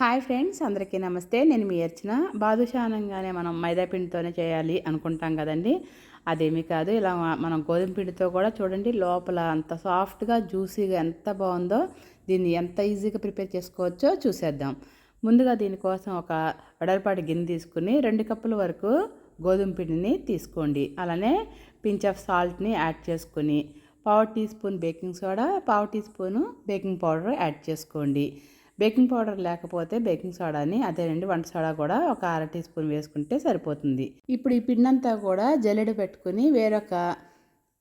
Hi friends అందరికీ నమస్తే. నేను మీ అర్చన. బాదుషా అనగానే మనం మైదాపిండితోనే చేయాలి అనుకుంటాం కదండి. అదేమీ కాదు ఇలా మనం గోధుమ పిండితో కూడా చూడండి లోపల అంత సాఫ్ట్గా జ్యూసీగా ఎంత బాగుందో దీన్ని ఎంత ఈజీగా ప్రిపేర్ చేసుకోవచ్చో చూసేద్దాం. ముందుగా దీనికోసం ఒక వెడల్పాటి గిన్నె తీసుకుని రెండు కప్పుల వరకు గోధుమ పిండిని తీసుకోండి. అలానే పించ్ ఆఫ్ సాల్ట్ని యాడ్ చేసుకుని పావు టీ స్పూన్ బేకింగ్ సోడా పావు teaspoon baking powder add చేసుకోండి. బేకింగ్ పౌడర్ లేకపోతే బేకింగ్ సోడాని అదేనండి వంట సోడా కూడా ఒక అర టీ స్పూన్ వేసుకుంటే సరిపోతుంది. ఇప్పుడు ఈ పిండంతా కూడా జల్లెడ పెట్టుకుని వేరొక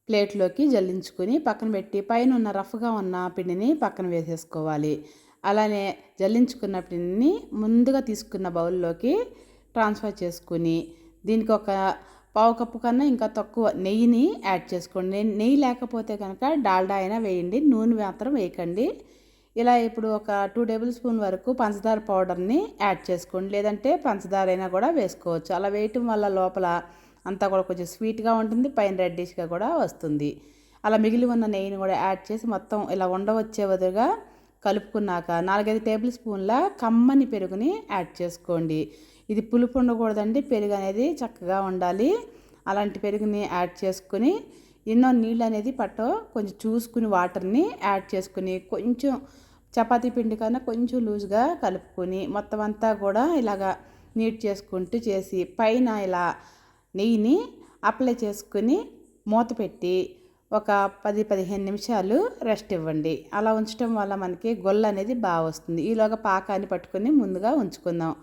ప్లేట్లోకి జల్లించుకుని పక్కన పెట్టి పైన ఉన్న రఫ్గా ఉన్న పిండిని పక్కన వేసేసుకోవాలి. అలానే జల్లించుకున్న పిండిని ముందుగా తీసుకున్న బౌల్లోకి ట్రాన్స్ఫర్ చేసుకుని దీనికి ఒక పావు కప్పు కన్నా ఇంకా తక్కువ నెయ్యిని యాడ్ చేసుకోండి. నెయ్యి లేకపోతే కనుక డాల్డా అయినా వేయండి నూనె మాత్రం వేయకండి. ఇలా ఇప్పుడు ఒక టూ టేబుల్ స్పూన్ వరకు పంచదార పౌడర్ని యాడ్ చేసుకోండి. లేదంటే పంచదార అయినా కూడా వేసుకోవచ్చు. అలా వేయటం వల్ల లోపల అంతా కూడా కొంచెం స్వీట్గా ఉంటుంది పైన రెడ్డిష్గా కూడా వస్తుంది. అలా మిగిలి ఉన్న నెయ్యిని కూడా యాడ్ చేసి మొత్తం ఇలా ఉండవచ్చే విధంగా కలుపుకున్నాక నాలుగైదు టేబుల్ స్పూన్ల కమ్మని పెరుగుని యాడ్ చేసుకోండి. ఇది పులుపు ఉండకూడదండి పెరుగు అనేది చక్కగా ఉండాలి. అలాంటి పెరుగుని యాడ్ చేసుకుని ఎన్నో నీళ్ళు అనేది పట్టో కొంచెం చూసుకుని వాటర్ని యాడ్ చేసుకుని కొంచెం చపాతీ పిండి కన్నా కొంచెం లూజ్గా కలుపుకొని మొత్తం అంతా కూడా ఇలాగా నీట్ చేసుకుంటూ చేసి పైన ఇలా నెయ్యిని అప్లై చేసుకుని మూత పెట్టి ఒక పది పదిహేను నిమిషాలు రెస్ట్ ఇవ్వండి. అలా ఉంచడం వల్ల మనకి గొల్ల అనేది బాగా వస్తుంది. ఈలోగా పాకాన్ని పట్టుకొని ముందుగా ఉంచుకుందాం.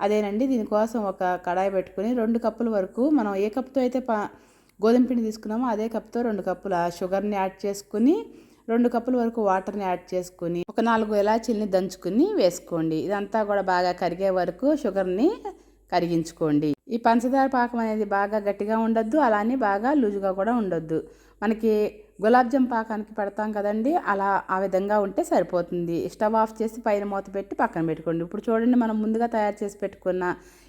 అదేనండి దీనికోసం ఒక కడాయి పెట్టుకుని రెండు కప్పుల వరకు మనం ఏ కప్పుతో అయితే పా గోధుమ పిండి తీసుకున్నామో అదే కప్తో రెండు కప్పుల షుగర్ని యాడ్ చేసుకుని రెండు కప్పుల వరకు వాటర్ని యాడ్ చేసుకుని ఒక నాలుగు ఎలాచీల్ని దంచుకుని వేసుకోండి. ఇదంతా కూడా బాగా కరిగే వరకు షుగర్ని కరిగించుకోండి. ఈ పంచదార పాకం అనేది బాగా గట్టిగా ఉండొద్దు అలానే బాగా లూజుగా కూడా ఉండొద్దు. మనకి గులాబ్ జామ్ పాకానికి పెడతాం కదండి అలా ఆ విధంగా ఉంటే సరిపోతుంది. స్టవ్ ఆఫ్ చేసి పైన మూత పెట్టి పక్కన పెట్టుకోండి. ఇప్పుడు చూడండి మనం ముందుగా తయారు చేసి పెట్టుకున్న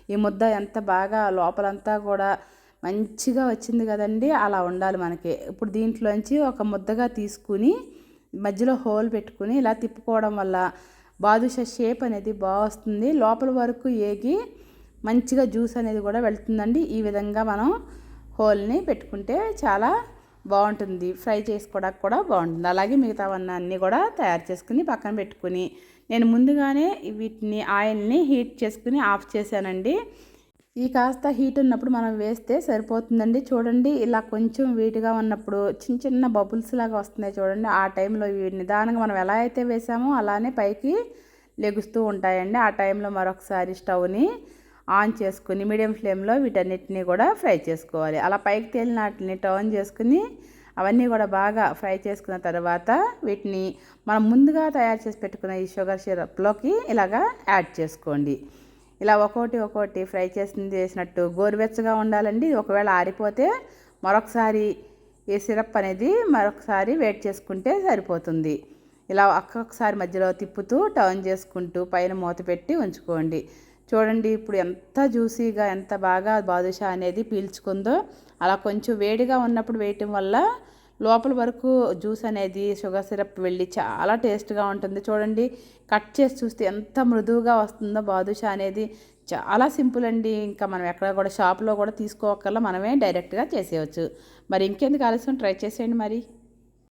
ఈ ముద్ద ఎంత బాగా లోపలంతా కూడా మంచిగా వచ్చింది కదండి అలా ఉండాలి మనకి. ఇప్పుడు దీంట్లోంచి ఒక ముద్దగా తీసుకుని మధ్యలో హోల్ పెట్టుకుని ఇలా తిప్పుకోవడం వల్ల బాదుషా షేప్ అనేది బాగా వస్తుంది. లోపల వరకు ఏగి మంచిగా జ్యూస్ అనేది కూడా వెళ్తుందండి. ఈ విధంగా మనం హోల్ని పెట్టుకుంటే చాలా బాగుంటుంది. ఫ్రై చేసుకోవడానికి కూడా బాగుంటుంది. అలాగే మిగతావన్నీ అన్నీ కూడా తయారు చేసుకుని పక్కన పెట్టుకుని నేను ముందుగానే వీటిని ఆయిల్ని హీట్ చేసుకుని ఆఫ్ చేశానండి. ఈ కాస్త హీట్ ఉన్నప్పుడు మనం వేస్తే సరిపోతుందండి. చూడండి ఇలా కొంచెం వీటిగా ఉన్నప్పుడు చిన్న చిన్న బబుల్స్ లాగా వస్తున్నాయి చూడండి ఆ టైంలో నిదానంగా మనం ఎలా అయితే వేసామో అలానే పైకి లెగుస్తూ ఉంటాయండి. ఆ టైంలో మరొకసారి స్టవ్ని ఆన్ చేసుకుని మీడియం ఫ్లేమ్లో వీటన్నిటిని కూడా ఫ్రై చేసుకోవాలి. అలా పైకి తేలిన వాటిని టర్న్ చేసుకుని అవన్నీ కూడా బాగా ఫ్రై చేసుకున్న తర్వాత వీటిని మనం ముందుగా తయారు చేసి పెట్టుకున్న ఈ షుగర్ సిరప్లోకి ఇలాగా యాడ్ చేసుకోండి. ఇలా ఒక్కోటి ఒక్కోటి ఫ్రై చేసింది చేసినట్టు గోరువెచ్చగా ఉండాలండి. ఒకవేళ ఆరిపోతే మరొకసారి ఈ సిరప్ అనేది మరొకసారి వెయిట్ చేసుకుంటే సరిపోతుంది. ఇలా ఒక్కొక్కసారి మధ్యలో తిప్పుతూ టర్న్ చేసుకుంటూ పైన మూత పెట్టి ఉంచుకోండి. చూడండి ఇప్పుడు ఎంత జ్యూసీగా ఎంత బాగా బాదుషా అనేది పీల్చుకుందో అలా కొంచెం వేడిగా ఉన్నప్పుడు వేయటం వల్ల లోపల వరకు జ్యూస్ అనేది షుగర్ సిరప్ వెళ్ళి చాలా టేస్ట్గా ఉంటుంది. చూడండి కట్ చేసి చూస్తే ఎంత మృదువుగా వస్తుందో బాదుషా అనేది. చాలా సింపుల్ అండి. ఇంకా మనం ఎక్కడ కూడా షాప్లో కూడా తీసుకోకల్లా మనమే డైరెక్ట్గా చేసేయచ్చు. మరి ఇంకెందుకు ఆలస్యం? ట్రై చేసేయండి మరి.